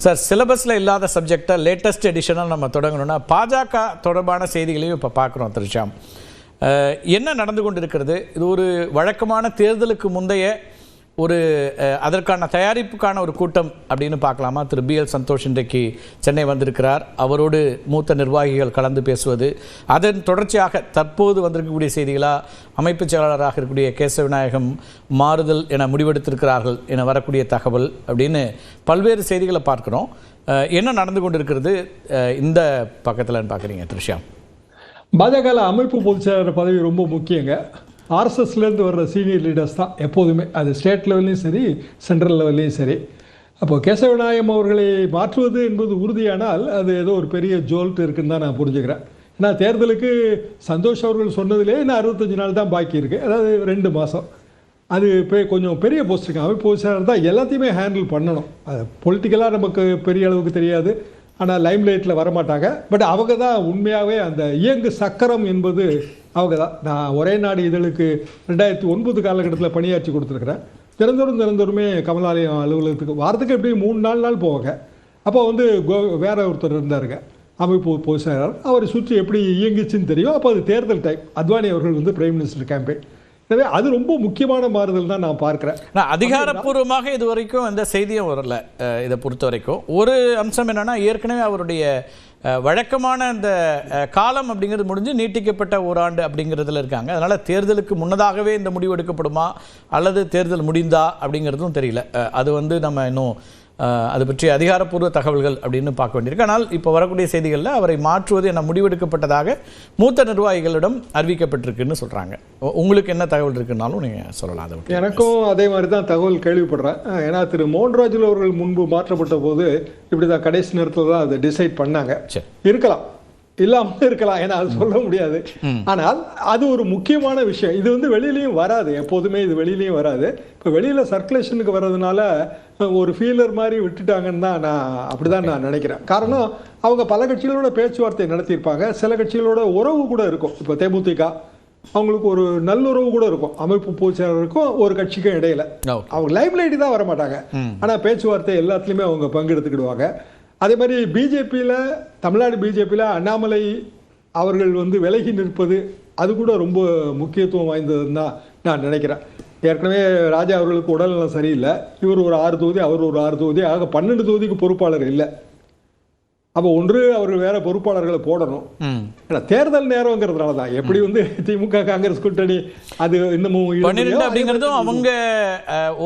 Sir சிலபஸில் இல்லாத சப்ஜெக்டை லேட்டஸ்ட் எடிஷனாக நம்ம தொடங்கணும்னா பாஜக தொடர்பான செய்திகளையும் இப்போ பார்க்குறோம் திருஷாம் என்ன நடந்து கொண்டு இருக்கிறது இது ஒரு வழக்கமான தேர்தலுக்கு முந்தைய ஒரு அதற்கான தயாரிப்புக்கான ஒரு கூட்டம் அப்படின்னு பார்க்கலாமா? திரு பி எல் சந்தோஷ் இன்றைக்கு சென்னை வந்திருக்கிறார். அவரோடு மூத்த நிர்வாகிகள் கலந்து பேசுவது. அதன் தொடர்ச்சியாக தற்போது வந்திருக்கக்கூடிய செய்திகளா? அமைப்பு செயலாளராக இருக்கக்கூடிய கேசவிநாயகம் மாறுதல் என முடிவெடுத்திருக்கிறார்கள் என வரக்கூடிய தகவல் அப்படின்னு பல்வேறு செய்திகளை பார்க்குறோம். என்ன நடந்து கொண்டிருக்கிறது? இந்த பக்கத்தில் பார்க்குறீங்க த்ரிஷா. பாஜக அமைப்பு பொதுச் செயலாளர் பதவி ரொம்ப முக்கியங்க. ஆர்எஸ்எஸ்லேருந்து வர்ற சீனியர் லீடர்ஸ் தான் எப்போதுமே. அது ஸ்டேட் லெவல்லையும் சரி சென்ட்ரல் லெவல்லையும் சரி. அப்போ கேசவநாயம் அவர்களை மாற்றுவது என்பது உறுதியானால் அது ஏதோ ஒரு பெரிய ஜோல்ட் இருக்குன்னு தான் நான் புரிஞ்சுக்கிறேன். ஏன்னா தேர்தலுக்கு சந்தோஷ் அவர்கள் சொன்னதிலே இன்னும் அறுபத்தஞ்சு நாள் தான் பாக்கி இருக்குது அதாவது ரெண்டு மாதம் அது இப்போ கொஞ்சம் பெரிய போஸ்ட் இருக்கு. அமைப்பு தான் எல்லாத்தையுமே ஹேண்டில் பண்ணணும். அது பொலிட்டிக்கலாக நமக்கு பெரிய அளவுக்கு தெரியாது. ஆனால் லைம் லைட்டில் வரமாட்டாங்க. பட் அவங்க தான் உண்மையாகவே அந்த இயங்கு சக்கரம் என்பது அவங்க தான் நான் ஒரே நாடு இதழுக்கு ரெண்டாயிரத்தி ஒன்பது காலகட்டத்தில் பணியாற்றி கொடுத்துருக்குறேன். திறந்தோறும் திறந்தோறுமே கமலாலயம் அலுவலகத்துக்கு வாரத்துக்கு எப்படியும் மூணு நாலு நாள் போவாங்க. அப்போ வந்து கோ வேற ஒருத்தர் இருந்தாருங்க. அமைப்பு பொதுச் செயலாளர். அவரை சுற்றி எப்படி இயங்குச்சுன்னு தெரியும். அப்போ அது தேர்தல் டைம் அத்வானி அவர்கள் வந்து பிரைம் மினிஸ்டர் கேம்பெயின் எனவே அது ரொம்ப முக்கியமான மாறுதல் தான் நான் பார்க்குறேன். ஆனால் அதிகாரப்பூர்வமாக இது வரைக்கும் எந்த செய்தியும் வரல இதை பொறுத்த வரைக்கும் ஒரு அம்சம் என்னன்னா ஏற்கனவே அவருடைய வழக்கமான அந்த காலம் அப்படிங்கிறது முடிஞ்சு நீட்டிக்கப்பட்ட ஓராண்டு அப்படிங்கிறதுல இருக்காங்க. அதனால் தேர்தலுக்கு முன்னதாகவே இந்த முடிவு எடுக்கப்படுமா அல்லது தேர்தல் முடிந்தா அப்படிங்கிறதும் தெரியல. அது வந்து நம்ம இன்னும் அது பற்றி அதிகாரப்பூர்வ தகவல்கள் அப்படின்னு பார்க்க வேண்டியிருக்கு. ஆனால் இப்போ வரக்கூடிய செய்திகளில் அவரை மாற்றுவது என முடிவெடுக்கப்பட்டதாக மூத்த நிர்வாகிகளிடம் அறிவிக்கப்பட்டிருக்குன்னு சொல்றாங்க. உ- உங்களுக்கு என்ன தகவல் இருக்குன்னாலும் நீங்க சொல்லலாம். அதை. எனக்கும் அதே மாதிரி தான் தகவல் கேள்விப்படுறேன். ஏன்னா திரு மோகன்ராஜுல் அவர்கள் முன்பு மாற்றப்பட்ட போது இப்படி தான் கடைசி நேரத்தில் தான் அதை டிசைட் பண்ணாங்க. சரி. இருக்கலாம். இல்லாமல் இருக்கலாம் ஏன்னா அது சொல்ல முடியாது. ஆனால் அது ஒரு முக்கியமான விஷயம். இது வந்து வெளியிலயும் வராது. எப்போதுமே இது வெளியிலயும் வராது. இப்போ வெளியில சர்க்குலேஷனுக்கு வர்றதுனால ஒரு ஃபீலர் மாதிரி விட்டுட்டாங்கன்னு தான் நான் அப்படிதான் நான் நினைக்கிறேன். காரணம் அவங்க பல கட்சிகளோட பேச்சுவார்த்தை நடத்தியிருப்பாங்க. சில கட்சிகளோட உறவு கூட இருக்கும். இப்போ தேமுதிக அவங்களுக்கு ஒரு நல்லுறவு கூட இருக்கும். அமைப்பு பொதுச்செயலாளருக்கும் ஒரு கட்சிக்கும் இடையில. அவங்க லைவ் லைட் தான் வர மாட்டாங்க ஆனா பேச்சுவார்த்தை எல்லாத்துலயுமே அவங்க பங்கெடுத்துக்கிடுவாங்க. அதே மாதிரி பிஜேபியில தமிழ்நாடு பிஜேபியில அண்ணாமலை அவர்கள் வந்து விலகி நிற்பது அது கூட ரொம்ப முக்கியத்துவம் வாய்ந்ததுன்னு தான் நான் நினைக்கிறேன். ஏற்கனவே ராஜா அவர்களுக்கு உடல்நலம் சரியில்லை. இவர் ஒரு ஆறு தொகுதி அவர் ஒரு ஆறு தொகுதி ஆக பன்னெண்டு தொகுதிக்கு பொறுப்பாளர் இல்லை. அப்போ ஒன்று அவர்கள் வேற பொறுப்பாளர்களை போடணும். ஏன்னா தேர்தல் நேரங்கிறதுனால தான். எப்படி வந்து திமுக காங்கிரஸ் கூட்டணி அது இன்னமும் பன்னிரெண்டு அப்படிங்கிறதும் அவங்க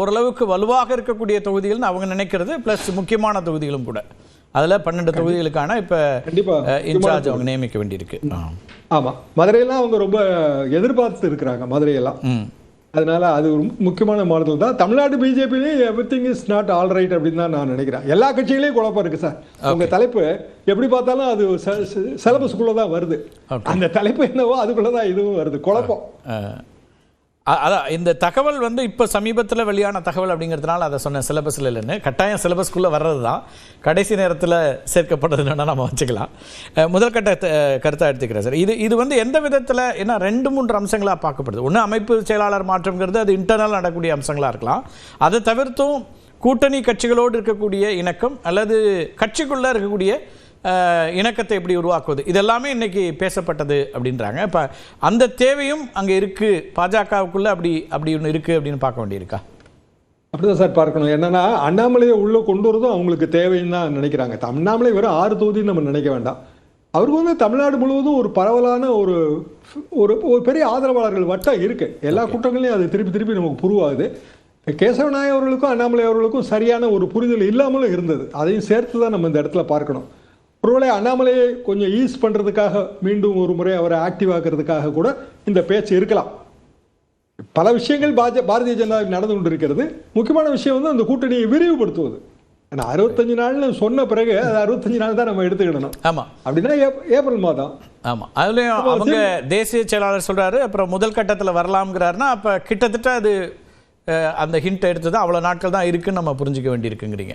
ஓரளவுக்கு வலுவாக இருக்கக்கூடிய தொகுதிகள்னு அவங்க நினைக்கிறது பிளஸ் முக்கியமான தொகுதிகளும் கூட. அதுல பன்னெண்டு தொகுதிகளுக்கான இப்ப கண்டிப்பா. இன்சார்ஜ் அவங்க நியமிக்க வேண்டியிருக்கு. ஆ. ஆமா. மதுரையெல்லாம் அவங்க ரொம்ப எதிர்பார்த்து இருக்கிறாங்க மதுரையெல்லாம் அதனால அது ஒரு முக்கியமான மாறுதல் தான். Tamil Nadu பிஜேபிலையும் everything is not all right அப்படின்னு தான் நான் நினைக்கிறேன். எல்லா கட்சிகளையும் குழப்பம் இருக்கு சார். உங்க தலைப்பு எப்படி பார்த்தாலும் அது சிலபஸ்க்குள்ள தான் வருது. அந்த தலைப்பு என்னவோ அதுக்குள்ள தான் இதுவும் வருது. குழப்பம். அதான் இந்த தகவல் வந்து இப்போ சமீபத்தில் வெளியான தகவல் அப்படிங்கிறதுனால அதை சொன்ன சிலபஸில் இல்லைன்னு. கட்டாயம் சிலபஸ்க்குள்ளே வர்றது தான் கடைசி நேரத்தில் சேர்க்கப்படுறதுன்னா நம்ம வச்சுக்கலாம். முதற்கட்ட முதல் கட்ட எடுத்துக்கிறேன் சார். இது இது வந்து எந்த விதத்தில் ஏன்னா ரெண்டு மூன்று அம்சங்களாக பார்க்கப்படுது. ஒன்று அமைப்பு செயலாளர் மாற்றம்ங்கிறது அது இன்டர்னல் நடக்கக்கூடிய அம்சங்களாக இருக்கலாம். அதை தவிர்த்தும் கூட்டணி கட்சிகளோடு இருக்கக்கூடிய இணக்கம் அல்லது கட்சிக்குள்ளே இருக்கக்கூடிய இணக்கத்தை எப்படி உருவாக்குவது? இதெல்லாமே இன்னைக்கு பேசப்பட்டது அப்படின்றாங்க. இப்போ அந்த தேவையும் அங்கே இருக்கு. பாஜகவுக்குள்ள அப்படி அப்படி ஒன்று இருக்கு அப்படின்னு பார்க்க வேண்டியிருக்கா? அப்படிதான் சார் பார்க்கணும். என்னன்னா அண்ணாமலையை உள்ள கொண்டு வரதும் அவங்களுக்கு தேவைன்னு தான் நினைக்கிறாங்க. அண்ணாமலை வெறும் ஆறு தொகுதின்னு நம்ம நினைக்க வேண்டாம். அவருக்கு வந்து தமிழ்நாடு முழுவதும் ஒரு பரவலான ஒரு ஒரு ஒரு பெரிய ஆதரவாளர்கள் வட்டம் இருக்கு. எல்லா கூட்டங்களையும் அது திருப்பி திருப்பி நமக்கு புருவாகுது. கேசவநாய அவர்களுக்கும் அண்ணாமலை அவர்களுக்கும் சரியான ஒரு புரிதல் இல்லாமலும் இருந்தது. அதையும் சேர்த்து தான் நம்ம இந்த இடத்துல பார்க்கணும். ஒருவேளை அண்ணாமலையை கொஞ்சம் ஈஸ் பண்றதுக்காக மீண்டும் ஒரு முறை அவரை ஆக்டிவ் ஆக்குறதுக்காக கூட இந்த பேச்சு இருக்கலாம். பல விஷயங்கள் பாஜ பாரதிய ஜனதா நடந்து கொண்டிருக்கிறது. முக்கியமான விஷயம் வந்து அந்த கூட்டணியை விரிவுபடுத்துவது. ஏன்னா அறுபத்தஞ்சு நாள்னு சொன்ன பிறகு அது அறுபத்தஞ்சு நாள் தான் நம்ம எடுத்துக்கிடணும். ஆமா. அப்படின்னா ஏப்- ஏப்ரல் மாதம். ஆமா. அதுலயும் அவங்க தேசிய செயலாளர் சொல்றாரு அப்புறம் முதல் கட்டத்துல வரலாம்ங்கிறாருன்னா அப்ப கிட்டத்தட்ட அது அந்த ஹிண்ட் எடுத்தது அவ்வளவு நாட்கள் தான் இருக்குன்னு நம்ம புரிஞ்சுக்க வேண்டியிருக்குங்கிறீங்க.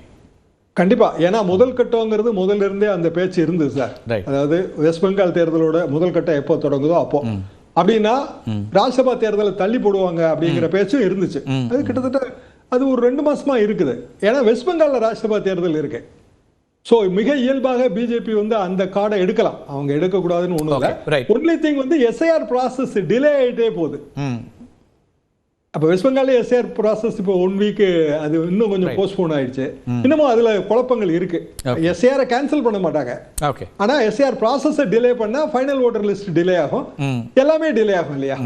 கண்டிப்பா. ஏன்னா முதல் கட்டங்கிறது முதல்ல இருந்தே அந்த பேச்சு இருந்தது சார். அதாவது வெஸ்ட் பெங்கால் தேர்தலோட முதல் கட்டம் எப்போ தொடங்குதோ அப்போ. அப்படின்னா ராஜ்யசபா தேர்தலை தள்ளி போடுவாங்க அப்படிங்கிற பேச்சும் இருந்துச்சு. அது கிட்டத்தட்ட அது ஒரு ரெண்டு மாசமா இருக்குது. ஏன்னா வெஸ்ட் பெங்கால்ல ராஜ்யசபா தேர்தல் இருக்கு. ஸோ மிக இயல்பாக பிஜேபி வந்து அந்த கார்டை எடுக்கலாம். அவங்க எடுக்கக்கூடாதுன்னு ஒன்றும் இல்லை. ஒன்லி திங் வந்து எஸ்ஐஆர் ப்ராசஸ் டிலே ஆகிட்டே போகுது. அப்போ வெஸ்ட் பெங்கால் எஸ்ஐஆர் ப்ராசஸ் இப்போ ஒன் வீக் அது இன்னும் கொஞ்சம் போஸ்ட்போன் ஆயிடுச்சு. இன்னமும் அதுல குழப்பங்கள் இருக்கு. எஸ்ஐஆரை கேன்சல் பண்ண மாட்டாங்க. ஓகே ஆனா எஸ்ஐஆர் ப்ராசஸை டிலே பண்ணா ஃபைனல் ஓட்டர் லிஸ்ட் டிலே ஆகும். எல்லாமே டிலே ஆகும் இல்லையா?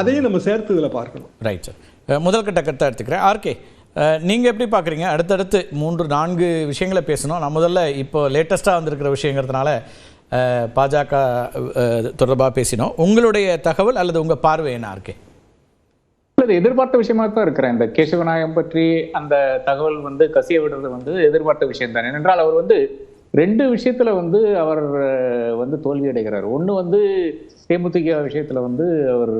அதையும் நம்ம சேர்த்து இதுல பார்க்கணும். ரைட் சார் முதல் கட்ட கருத்தை எடுத்துக்கிறேன். ஆர்கே நீங்கள் எப்படி பார்க்குறீங்க அடுத்தடுத்து மூன்று நான்கு விஷயங்களை பேசணும். நான் முதல்ல இப்போ லேட்டஸ்ட்டாக வந்திருக்கிற விஷயங்கிறதுனால பாஜக தொடர்பாக பேசினோம். உங்களுடைய தகவல் அல்லது உங்கள் பார்வை என்ன ஆர்கே இது எதிர்பார்த்த விஷயமா தான் இருக்கிறேன். இந்த கேசவநாயகம் பற்றி அந்த தகவல் வந்து கசிய விடுறது வந்து எதிர்பார்த்த விஷயம் தான் ஏனென்றால் அவர் வந்து ரெண்டு விஷயத்துல வந்து அவர் வந்து தோல்வி அடைகிறார் ஒண்ணு வந்து தேமுதிக விஷயத்துல வந்து அவர்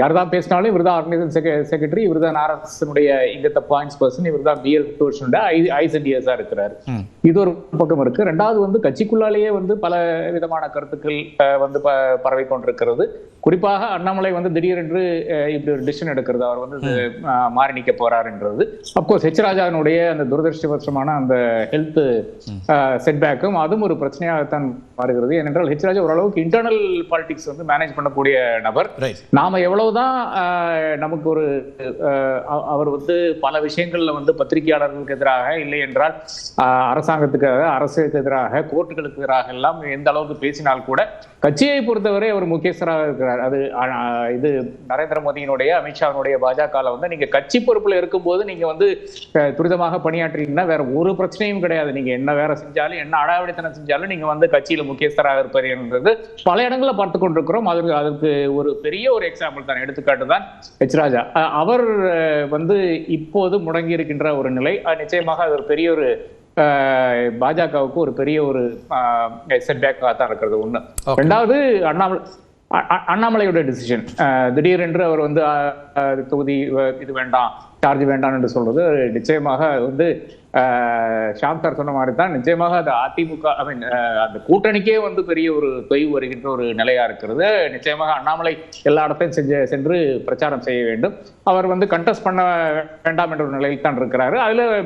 யார் தான் பேசினாலும் இவர் தான் ஆர்கனைசேஷன் செக்ரட்டரி இவர் தான் ஆர்எஸ்எனுடைய இங்கத்த பாயிண்ட்ஸ் பர்சன் இவர் தான் பிஎல் ஐசென்டிஎஸா இருக்கிறார். இது ஒரு பக்கம் இருக்கு. ரெண்டாவது வந்து கட்சிக்குள்ளாலேயே வந்து பல விதமான கருத்துக்கள் வந்து பரவி கொண்டிருக்கிறது. குறிப்பாக அண்ணாமலை வந்து திடீரென்று இப்படி ஒரு டிசிஷன் எடுக்கிறது. அவர் வந்து மாறி நிக்க போறாருன்றது. அப்கோர்ஸ் ஹெச் ராஜாவினுடைய அந்த துரதிருஷ்டவசமான அந்த ஹெல்த் செட்பேக்கும் அதுவும் ஒரு பிரச்சனையாகத்தான் மாறுகிறது. ஏனென்றால் ஹெச் ராஜா ஓரளவுக்கு இன்டர்னல் பாலிடிக்ஸ் வந்து மேனேஜ் பண்ணக்கூடிய நபர். நாம எவ்வளவுதான் நமக்கு ஒரு அவர் வந்து பல விஷயங்கள்ல வந்து பத்திரிகையாளர்களுக்கு எதிராக இல்லை என்றால் அரசாங்கத்துக்கு அரசாங்கத்துக்காக அரசுக்கு எதிராக கோர்ட்டுகளுக்கு எதிராக எல்லாம் எந்த அளவுக்கு பேசினால் கூட கட்சியை பொறுத்தவரை அவர் முக்கியஸ்தராக இருக்கிறார். அது இது நரேந்திர மோடியினுடைய அமித்ஷாவினுடைய பாஜகவில் வந்து நீங்க கட்சி பொறுப்புல இருக்கும்போது நீங்க வந்து துரிதமாக பணியாற்றினீங்கன்னா வேற ஒரு பிரச்சனையும் கிடையாது. நீங்க என்ன வேற செஞ்சாலும் என்ன அடாவடித்தனம் செஞ்சாலும் நீங்க வந்து கட்சியில முக்கியஸ்தராக இருப்பார் என்றது பல இடங்களில் பார்த்து கொண்டிருக்கிறோம். அதற்கு அதற்கு ஒரு பெரிய ஒரு எக்ஸாம்பிள் தான் எடுத்துக்காட்டு தான். ஹெச் ராஜா அவர் வந்து இப்போது முடங்கி இருக்கின்ற ஒரு நிலை நிச்சயமாக அது ஒரு பெரிய ஒரு பாஜகவுக்கு ஒரு பெரிய ஒரு செட்பேக்காக தான் இருக்கிறது ஒண்ணு. Okay. ரெண்டாவது அண்ணாமலை அண்ணாமலையோட டிசிஷன் திடீரென்று அவர் வந்து தொகுதி இது வேண்டாம் சார்ஜ் வேண்டாம் என்று சொல்றது நிச்சயமாக வந்து ஷாம் சார் சொன்ன மாதிரி தான் நிச்சயமாக அது அதிமுக ஐ மீன் அந்த கூட்டணிக்கே வந்து பெரிய ஒரு தொய்வு வருகின்ற ஒரு நிலையா இருக்கிறது. நிச்சயமாக அண்ணாமலை எல்லா இடத்தையும் செஞ்சு சென்று பிரச்சாரம் செய்ய வேண்டும். அவர் வந்து கண்டஸ்ட் பண்ண வேண்டாம் என்ற ஒரு நிலையில் தான் இருக்கிறாரு. அதுல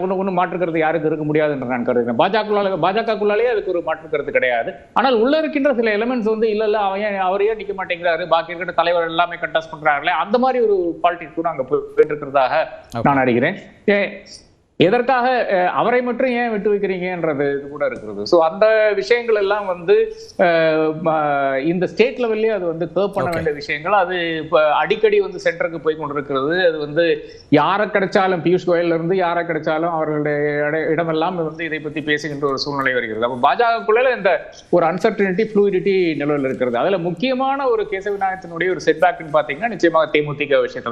ஒன்று ஒன்று மாற்றுக்கிறது யாருக்கு இருக்க முடியாது என்று நான் கருதுகிறேன். பாஜக பாஜகக்குள்ளாலேயே அதுக்கு ஒரு மாற்றுக்கிறது கிடையாது. ஆனால் உள்ள இருக்கின்ற சில எலிமெண்ட்ஸ் வந்து இல்ல இல்ல அவன் அவரையே நிற்க நிக்க மாட்டேங்கிறாரு? பாக்கி இருக்கிற தலைவர் எல்லாமே கண்டெஸ்ட் பண்றாங்களே? அந்த மாதிரி ஒரு பாலிட்டிக்ஸ் கூட அங்க போய்- போயிட்டு இருக்கிறதாக நான் அறிகிறேன். எதற்காக அவரை மட்டும் ஏன் விட்டு வைக்கிறீங்கன்றது இது கூட இருக்கிறது. சோ அந்த விஷயங்கள் எல்லாம் வந்து இந்த ஸ்டேட் லெவல்லே அது வந்து கர்வ் பண்ண வேண்டிய விஷயங்கள். அது இப்ப அடிக்கடி வந்து சென்டருக்கு போய் கொண்டிருக்கிறது. அது வந்து யாரை கிடைச்சாலும் பியூஷ் கோயல்ல இருந்து யாரை கிடைச்சாலும் அவர்களுடைய இட- இடமெல்லாம் வந்து இதை பத்தி பேசுகின்ற ஒரு சூழ்நிலை வருகிறது. அப்ப பாஜகக்குள்ள இந்த ஒரு அன்சர்டனிட்டி ஃப்ளூயிடிட்டி நிலவில் இருக்கிறது. அதுல முக்கியமான ஒரு கேசவ விநாயகத்தினுடைய ஒரு செட்பேக்னு பாத்தீங்கன்னா நிச்சயமாக தேமுதிக விஷயத்தில்